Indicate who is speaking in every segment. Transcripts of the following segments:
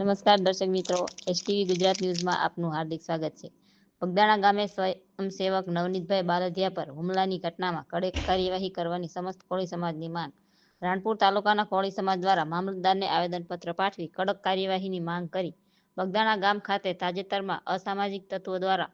Speaker 1: નમસ્કાર દર્શક મિત્રો એસટીવી ગુજરાત ન્યૂઝમાં આપનું હાર્દિક સ્વાગત છે. બગદાણા ગામે સ્વયંસેવક નવનીતભાઈ બાલધિયા પર હુમલાની ઘટનામાં કડક કાર્યવાહી કરવાની સમસ્ત કોળી સમાજની માંગ. રાણપુર તાલુકાના કોળી સમાજ દ્વારા મામલતદારને આવેદનપત્ર પાઠવી કડક કાર્યવાહીની માંગ કરી. બગદાણા ગામ ખાતે તાજેતરમાં અસામાજિક તત્વો દ્વારા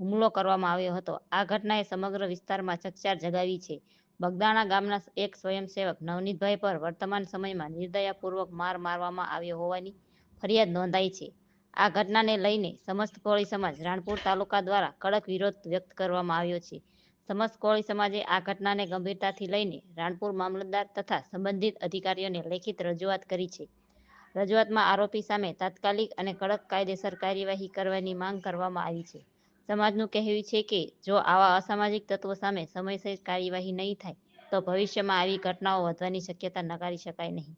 Speaker 1: હુમલો કરવામાં આવ્યો હતો. આ ઘટનાએ સમગ્ર વિસ્તારમાં ચકચાર જગાવી છે. બગદાણા ગામના એક સ્વયંસેવક નવનીતભાઈ પર વર્તમાન સમયમાં નિર્દયાપૂર્વક માર મારવામાં આવ્યો હોવાની ફરિયાદ નોંધાઈ છે. આ ઘટનાને લઈને સમસ્ત કોળી સમાજ રાણપુર તાલુકા દ્વારા કડક વિરોધ વ્યક્ત કરવામાં આવ્યો છે. સમસ્ત કોળી સમાજે આ ઘટનાને ગંભીરતાથી લઈને રાણપુર મામલતદાર તથા સંબંધિત અધિકારીઓને લેખિત રજૂઆત કરી છે. રજૂઆતમાં આરોપી સામે તાત્કાલિક અને કડક કાયદેસર કાર્યવાહી કરવાની માંગ કરવામાં આવી છે. સમાજનું કહેવું છે કે, જો આવા અસામાજિક તત્વો સામે સમયસર કાર્યવાહી નહીં થાય, તો ભવિષ્યમાં આવી ઘટનાઓ વધવાની શક્યતા નકારી શકાય નહીં.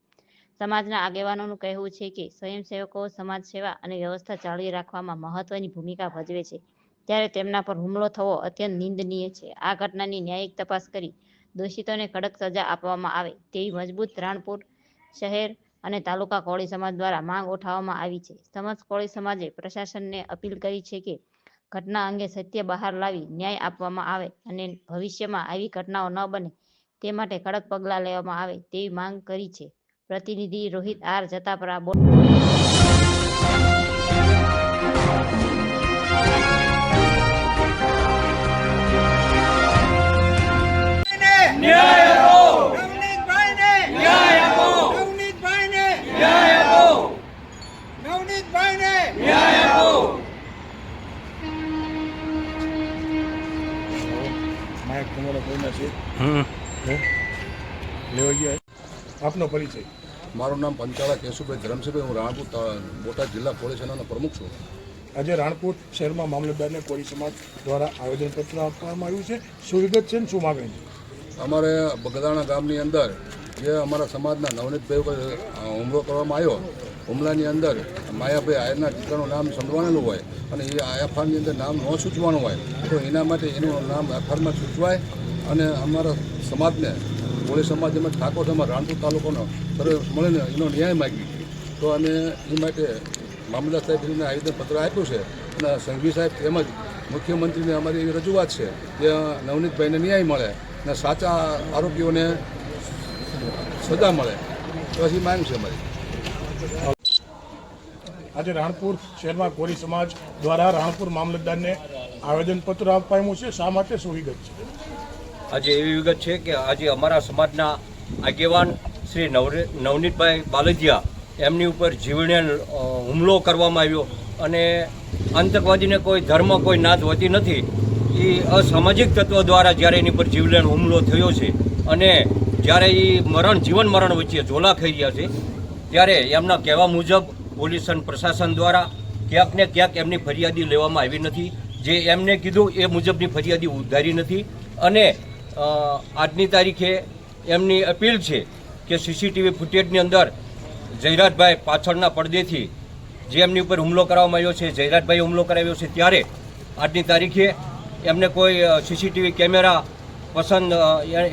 Speaker 1: સમાજના આગેવાનોનું કહેવું છે કે સ્વયંસેવકો સમાજ સેવા અને વ્યવસ્થા જાળવી રાખવામાં મહત્વની ભૂમિકા ભજવે છે. ત્યારે તેમના પર હુમલો થવો અત્યંત નિંદનીય છે. આ ઘટનાની ન્યાયિક તપાસ કરી દોષિતોને કડક સજા આપવામાં આવે તેવી મજબૂત રાણપુર શહેર અને તાલુકા કોળી સમાજ દ્વારા માંગ ઉઠાવવામાં આવી છે. સમાજ કોળી સમાજે પ્રશાસનને અપીલ કરી છે કે ઘટના અંગે સત્ય બહાર લાવી ન્યાય આપવામાં આવે અને ભવિષ્યમાં આવી ઘટનાઓ ન બને તે માટે કડક પગલાં લેવામાં આવે તેવી માંગ કરી છે. પ્રતિનિધિ રોહિત આર જતાપરા
Speaker 2: માયક તમારા કોઈના છે? લેવા ગયા? આપનો પરિચય.
Speaker 3: મારું નામ પંચાળા કેશુભાઈ ધરમસિંહભાઈ હું રાણપુર બોટાદ જિલ્લા પોલીસ સેનાનો પ્રમુખ છું.
Speaker 2: આજે રાણપુર શહેરમાં મામલતદારને કોળી સમાજ દ્વારા આવેદનપત્ર આપવામાં આવ્યું છે. શું વિગત છે ને શું માગણી છે?
Speaker 3: અમારે બગદાણા ગામની અંદર જે અમારા સમાજના નવનીતભાઈ ઉપર હુમલો કરવામાં આવ્યો હુમલાની અંદર માયાભાઈ આયરના દીકરાનું નામ સંભળવાયેલું હોય અને એ એફઆરની અંદર નામ ન સૂચવાનું હોય તો એના માટે એનું નામ એફઆરમાં સૂચવાય અને અમારા સમાજને કોળી સમાજ તેમજ ઠાકોર સમાજ રાણપુર તાલુકાનો સર્વે મળીને એનો ન્યાય માગી તો અમે એ માટે મામલદાર સાહેબને આવેદનપત્ર આપ્યું છે અને સંઘવી સાહેબ તેમજ મુખ્યમંત્રીને અમારી એવી રજૂઆત છે કે નવનીતભાઈને ન્યાય મળે અને સાચા આરોપીઓને સજા મળે. પછી માંગ છે અમારી.
Speaker 2: આજે રાણપુર શહેરમાં કોળી સમાજ દ્વારા રાણપુર મામલતદારને આવેદનપત્ર આપવામાં છે. શા માટે શું વિગત છે?
Speaker 4: આજે એવી વિગત છે કે આજે અમારા સમાજના આગેવાન શ્રી નવરે- નવનીતભાઈ બાલજીયા એમની ઉપર જીવણે હુમલો કરવામાં આવ્યો અને આતંકવાદીને કોઈ ધર્મ કોઈ નાત હોતી નથી એ અસામાજિક તત્વો દ્વારા જ્યારે એની પર જીવલેણ હુમલો થયો છે અને જ્યારે એ મરણ, જીવન મરણ વચ્ચે ઝોલા થઈ રહ્યા છે, ત્યારે એમના કહેવા મુજબ પોલીસ અને પ્રશાસન દ્વારા ક્યાંક ને ક્યાંક એમની ફરિયાદી લેવામાં આવી નથી, જે એમને કીધું એ મુજબની ફરિયાદી ઉધારી નથી અને આજની તારીખે એમની અપીલ છે કે સીસીટીવી ફૂટેજની અંદર જયરાજભાઈ પાછળના પડદેથી જે એમની ઉપર હુમલો કરવામાં આવ્યો છે જયરાજભાઈ હુમલો કરાવ્યો છે ત્યારે આજની તારીખે એમને કોઈ સીસીટીવી કેમેરા પસંદ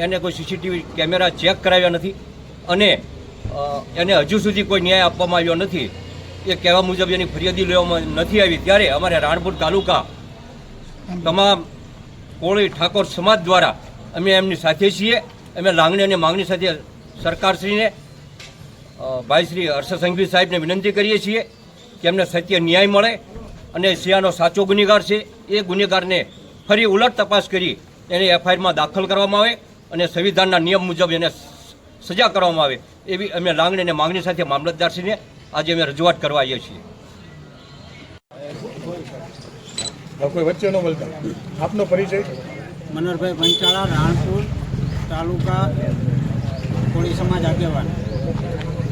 Speaker 4: એને કોઈ સીસીટીવી કેમેરા ચેક કરાવ્યા નથી અને એને હજુ સુધી કોઈ ન્યાય આપવામાં આવ્યો નથી. એ કહેવા મુજબ એની ફરિયાદી લેવામાં નથી આવી. ત્યારે અમારે રાણપુર તાલુકા તમામ કોળી ઠાકોર સમાજ દ્વારા અમે એમની સાથે છીએ. અમે લાગણી અને માંગણી સાથે સરકારશ્રીને અ, ભાઈ શ્રી હર્ષ સંઘવી સાહેબને વિનંતી કરીએ છીએ કે એમને સત્ય ન્યાય મળે અને સિયાનો સાચો ગુનેગાર છે. એ ગુનેગારને ફરી ઉલટ તપાસ કરી એને એફઆઈઆરમાં દાખલ કરવામાં આવે અને સંવિધાનના નિયમ મુજબ એને સજા કરવામાં આવે એવી અમે લાગણી અને માંગણી સાથે મામલતદારશ્રીને આજે અમે રજૂઆત કરવા આવીએ છીએ.
Speaker 2: કોઈ વચ્ચે ન આપનો પરિચય?
Speaker 5: મનોહરભાઈ પંચાળા રાણપુર તાલુકા કોળી સમાજ આગેવાન.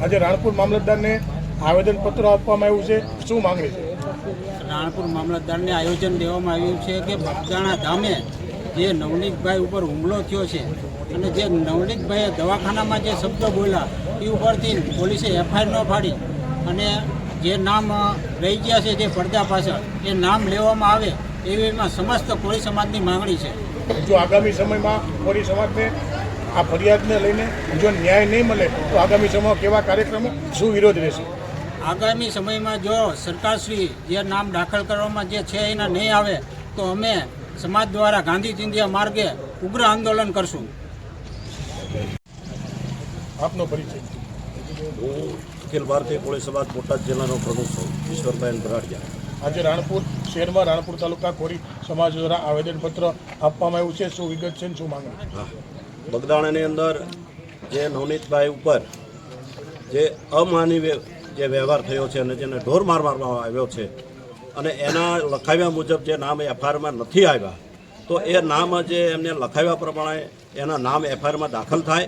Speaker 2: આજે રાણપુર મામલતદારને આવેદનપત્ર આપવામાં આવ્યું છે. શું માંગણી છે?
Speaker 5: રાણપુર મામલતદારને આયોજન દેવામાં આવ્યું છે કે બગદાણા ધામે જે નવનીતભાઈ ઉપર હુમલો થયો છે અને જે નવનીતભાઈએ દવાખાનામાં જે શબ્દો બોલ્યા એ ઉપરથી પોલીસે એફઆઈઆર ન ફાડી અને જે નામ રહી ગયા છે જે પડદા પાછળ એ નામ લેવામાં આવે એવી એમાં સમસ્ત કોળી સમાજની માંગણી છે.
Speaker 2: જો આગામી સમયમાં કોળી સમાજને આ ફરિયાદને લઈને જો ન્યાય નહીં મળે તો આગામી સમયમાં કેવા કાર્યક્રમો? શું વિરોધ રહેશે?
Speaker 5: આગામી સમયમાં જો સરકારશ્રી જે નામ દાખલ કરવામાં જે છે એના નહીં આવે તો અમે સમાજ દ્વારા ગાંધી ચિંધ્યા માર્ગે ઉગ્ર આંદોલન કરશું.
Speaker 2: આપનો પરિચય.
Speaker 6: હું અખિલ ભારતીય કોળી સમાજ બોટાદ જિલ્લાનો પ્રમુખ છું ઈશ્વરભાઈ ભરાડિયા.
Speaker 2: આજે રાણપુર શહેરમાં રાણપુર તાલુકા કોરી સમાજ દ્વારા આવેદનપત્ર આપવામાં આવ્યું છે. શું વિગત છે શું માંગણી?
Speaker 6: બગદાણાની અંદર જે નવનીતભાઈ ઉપર જે અમાનવીય જે વ્યવહાર થયો છે અને જેને ઢોર માર મારવામાં આવ્યો છે અને એના લખાવ્યા મુજબ જે નામ એફઆઈઆરમાં નથી આવ્યા, તો એ નામ જે એમને લખાવ્યા પ્રમાણે એના નામ એફઆઈઆરમાં દાખલ થાય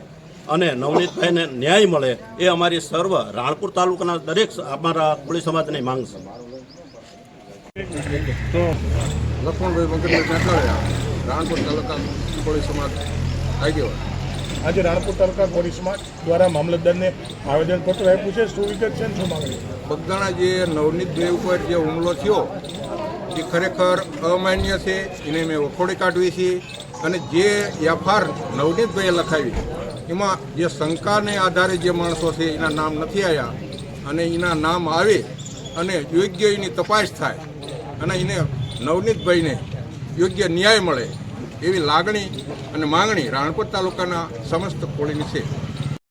Speaker 6: અને નવનીતભાઈને ન્યાય મળે એ અમારી સર્વ રાણપુર તાલુકાના દરેક અમારા કોળી સમાજની માંગ છે.
Speaker 3: લક્ષ્મણભાઈ મગરભાઈ કાંઠાળિયા રાણપુર તાલુકા કોળી સમાજ આગેવાન
Speaker 2: આજે રાણપુર તાલુકા કોરી સમાજ દ્વારા મામલતદારને આવેદનપત્ર આપ્યું છે. શું વિગત છે શું માંગણી?
Speaker 7: બગદાણા જે નવનીતભાઈ ઉપર જે હુમલો થયો એ ખરેખર અમાન્ય છે. એને મેં વખોડી કાઢવી છે. અને જે એફઆર નવનીતભાઈએ લખાવી એમાં જે શંકાને આધારે જે માણસો છે એના નામ નથી આવ્યા. અને એના નામ આવે અને યોગ્ય એની તપાસ થાય. અને એને નવનીતભાઈને યોગ્ય ન્યાય મળે એવી લાગણી અને માંગણી રાણપુર તાલુકાના સમસ્ત કોળીની છે.